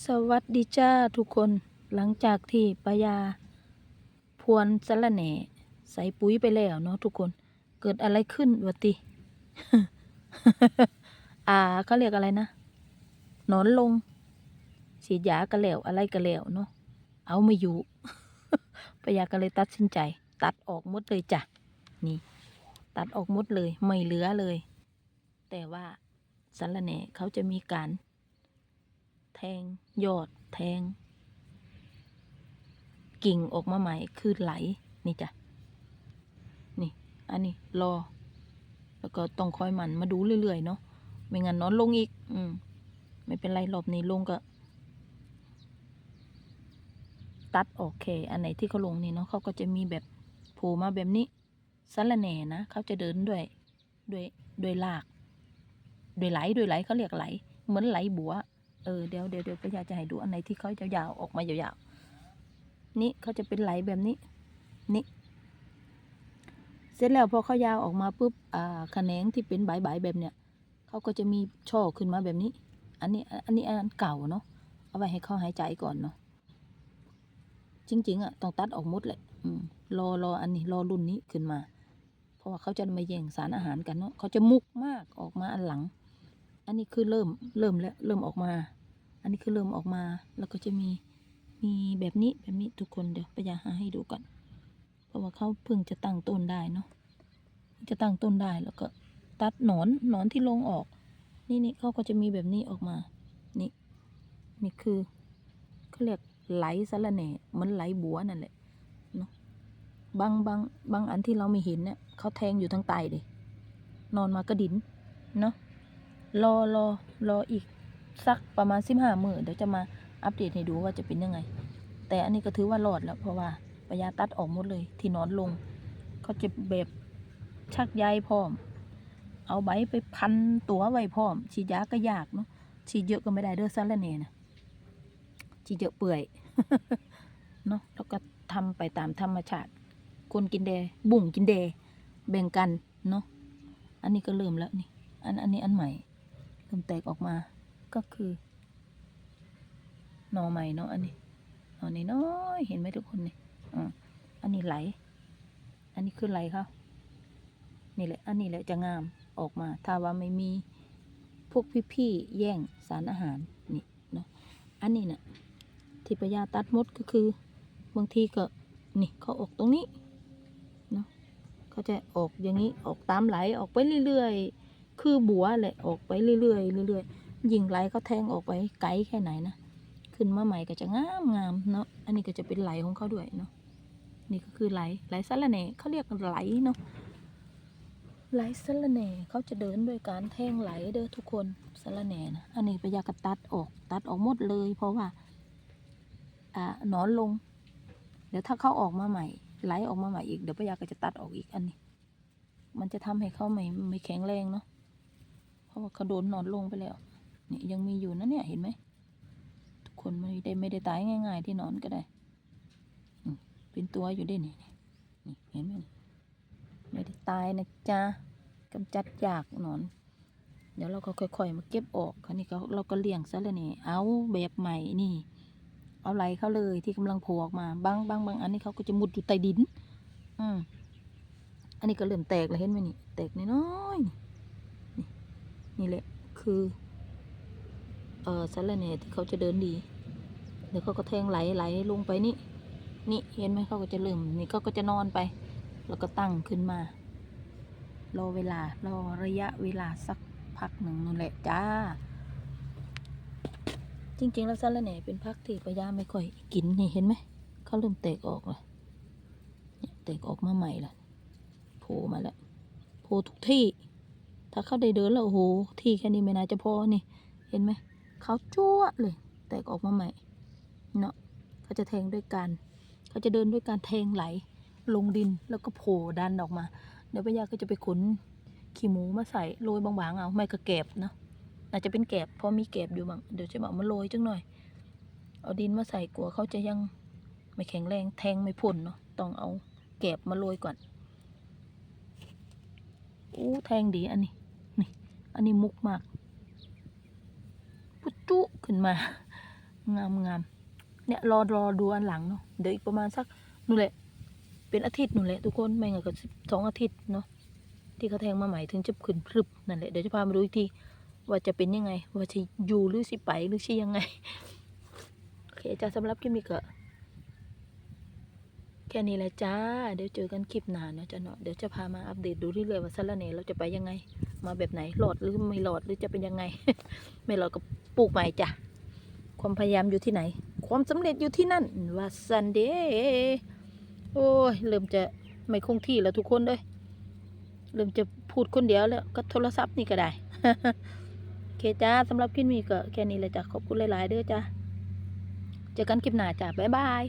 สวัสดีจ้าทุกคนหลังจากที่ปายา พวนสะระแหน่ ใส่ปุ๋ยไปแล้วเนาะทุกคนเกิดอะไรขึ้นวะติ อ่าเขาเรียกอะไรนะหนอนลงฉีดยากระแล้วอะไรกระแล้วเนาะเอาไม่อยู่ปายาก็เลยตัดสินใจ ตัดออกหมดเลยจ้ะนี่ ตัดออกหมดเลย ไม่เหลือเลย แต่ว่าสะระแหน่เขาจะมีการ แทง ยอด แทง กิ่งออกมาใหม่คือไหล นี่จ้ะ นี่ อันนี้รอ แล้วก็ต้องคอยหมันมาดูเรื่อยๆเนาะ ไม่งั้นนอนลงอีก อืม ไม่เป็นไรรอบนี้ลงก็ ตัดออกแค่อันไหนที่เขาลงนี่เนาะเขาก็จะมีแบบโผล่มาแบบนี้สะระแหน่นะเขาจะเดินด้วยด้วยด้วยลาก ด้วยไหลด้วยไหลเขาเรียกไหล เหมือนไหลบัว เออเดี๋ยวเดี๋ยวเดี๋ยวก็อยากจะให้ดูอันไหนที่เขายาวๆออกมายาวๆนี่เขาจะเป็นไหลแบบนี้ นี่เสร็จแล้วพอเขายาวออกมาปุ๊บอ่าแขนงที่เป็นใบๆแบบเนี้ยเขาก็จะมีช่อขึ้นมาแบบนี้ อันนี้อันนี้อันเก่าเนาะเอาไว้ให้เขาหายใจก่อนเนาะจริงๆอะต้องตัดออกหมดแหละอืมรอรออันนี้รอรุ่นนี้ขึ้นมา เพราะว่าเขาจะมาแย่งสารอาหารกันเนาะเขาจะมุกมากออกมาอันหลัง อันนี้คือเริ่มเริ่มแล้วเริ่มออกมา อันนี้คือเริ่มออกมา แล้วก็จะมีมีแบบนี้แบบนี้ทุกคนเดี๋ยวไปยาหาให้ดูก่อน เพราะว่าเขาเพิ่งจะตั้งต้นได้เนาะจะตั้งต้นได้แล้วก็ตัดหนอนหนอนที่ลงออก นี่นี่เขาก็จะมีแบบนี้ออกมา นี่นี่คือเขาเรียกไหลสะรแหน่เหมันไหลบัวนั่นแหละเนาะบางบางบางอันที่เราไม่เห็นเนี่ยเขาแทงอยู่ทางใต้เลยนอนมากระดินเนาะ รอรอรออีกสักประมาณสิบห้ามื่นเดี๋ยวจะมาอัปเดตให้ดูว่าจะเป็นยังไง แต่อันนี้ก็ถือว่ารอดแล้วเพราะว่าปยาตัดออกหมดเลย ที่นอนลง เขาจะแบบชักใยพร้อม เอาใบไปพันตัวไว้พร้อม ฉีดยาก็ยากเนาะฉีดเยอะก็ไม่ได้เด้อซะละเนนะฉีดเยอะเปื่อยเนาะแล้วก็ทำไปตามธรรมชาติคนกินแดบุ่งกินแดแบ่งกันเนาะอันนี้ก็เริ่มแล้วนี่ อันอันนี้อันใหม่ ริ่มแตกออกมา ก็คือหน่อใหม่เนาะอันนี้หน่อนี้น้อยเห็นไหมทุกคนนี่อ่าอันนี้ไหล อันนี้คือไหลเขานี่แหละ อันนี้แหละจะงามออกมา ถ้าว่าไม่มีพวกพี่ๆแย่งสารอาหารนี่เนาะอันนี้น่ะที่ปยาตัดมดก็คือบางทีก็นี่เขาออกตรงนี้เนาะเขาจะออกอย่างนี้ออกตามไหลออกไปเรื่อยๆ คือบัวแหละออกไปเรื่อยๆเรื่อยๆยิงไหลเขาแทงออกไปไกลแค่ไหนนะขึ้นมาใหม่ก็จะงามงามเนาะอันนี้ก็จะเป็นไหลของเขาด้วยเนาะนี่ก็คือไหลไหลสะระแหน่เขาเรียกไหลเนาะไหลสะระแหน่เขาจะเดินโดยการแทงไหลเด้อทุกคนสะระแหน่นะอันนี้ปยากระตัดออกตัดออกหมดเลย เพราะว่าอ่านอนลง เดี๋ยวถ้าเขาออกมาใหม่ ไหลออกมาใหม่อีกเดี๋ยวปยาก็จะตัดออกอีกอันนี้ มันจะทำให้เขาไม่ไม่แข็งแรงเนาะ เพราะว่าเขาโดนนอนลงไปแล้วนี่ยังมีอยู่นะเนี่ยเห็นไหมทุกคนไม่ได้ไม่ได้ตายง่าย ๆ ที่นอนก็ได้เป็นตัวอยู่ด้วยนี่นี่เห็นไหมไม่ได้ตายนะจ๊ะกำจัดยากนอน เดี๋ยวเราก็ค่อยๆมาเก็บออกคราวนี้ก็เราก็เลี้ยงซะแล้วนี่ เอาแบบใหม่นี่ เอาไหลเขาเลยที่กำลังโผล่ออกมาบางบางบางอันนี้เขาก็จะมุดอยู่ใต้ดิน อืมอันนี้ก็เริ่มแตกแล้วเห็นไหมนี่ แตกน้อยๆนี่ นี่แหละ คือ เออสารแหน่ที่เขาจะเดินดีเดี๋ยวเขาก็แทงไหลไหลลงไปนี่ นี่เห็นไหมเขาก็จะเริ่มนี่เขาก็จะนอนไป แล้วก็ตั้งขึ้นมา รอเวลารอระยะเวลาสักพักหนึ่งนั่นแหละจ้า จริง ๆ แล้วสารแหน่เป็นพักที่ปะยาไม่ค่อยกินนี่เห็นไหมเขาเริ่มแตกออกแล้วเนี่ยแตกออกมาใหม่ละโผล่มาแล้วโผล่ทุกที่ ถ้าเขาได้เดินแล้วโอ้โหที่แค่นี้ไม่น่าจะพอนี่เห็นไหมเขาจั่วเลย แตกออกมาใหม่เนาะเขาจะแทงด้วยการเขาจะเดินด้วยการแทงไหล ลงดินแล้วก็โผล่ดันออกมา เดี๋ยวปะยาก็จะไปขนขี้หมูมาใส่โรยบางๆเอาไม่ก็แกบเนาะอาจจะเป็นแกบเพราะมีแกบอยู่บ้างเดี๋ยวจะบอกมาโรยจังหน่อย เอาดินมาใส่กลัวเขาจะยังไม่แข็งแรงแทงไม่พ้นเนาะต้องเอาแกบมาโรยก่อนอู้แทงดีอันนี้ อันนี้มุกมากปุจุขึ้นมา งามงามเนี่ยรอรอดูอันหลังเนาะเดี๋ยวอีกประมาณสักนู่นแหละ เป็นอาทิตย์นู่นแหละทุกคนไม่งั้นก็สองอาทิตย์เนาะที่เขาแทงมาใหม่ถึงจะขึ้นพรึบนั่นแหละเดี๋ยวจะพามาดูอีกทีว่าจะเป็นยังไง ว่าจะอยู่หรือสิไปหรือสิยังไงโอเคจ้าสำหรับคลิปนี้ก็แค่นี้แหละจ้า เดี๋ยวเจอกันคลิปหน้าเนาะจ้าเนาะ เดี๋ยวจะพามาอัปเดตดูเรื่อยๆว่าสารเนเราจะไปยังไง มาแบบไหนหลอดหรือไม่หลอดหรือจะเป็นยังไง ไม่หลอดก็ปลูกใหม่จ้ะความพยายามอยู่ที่ไหน ความสำเร็จอยู่ที่นั่นว่าซันเดย์โอ้ยเริ่มจะไม่คงที่แล้วทุกคนเลยเริ่มจะพูดคนเดียวแล้วก็โทรศัพท์นี่ก็ได้โอเคจ้าสำหรับคลิปนี้ก็แค่นี้เลยจ้ะขอบคุณหลาย ๆ เด้อจ้าเจอกันคลิปหน้าจ้ะบ๊ายบาย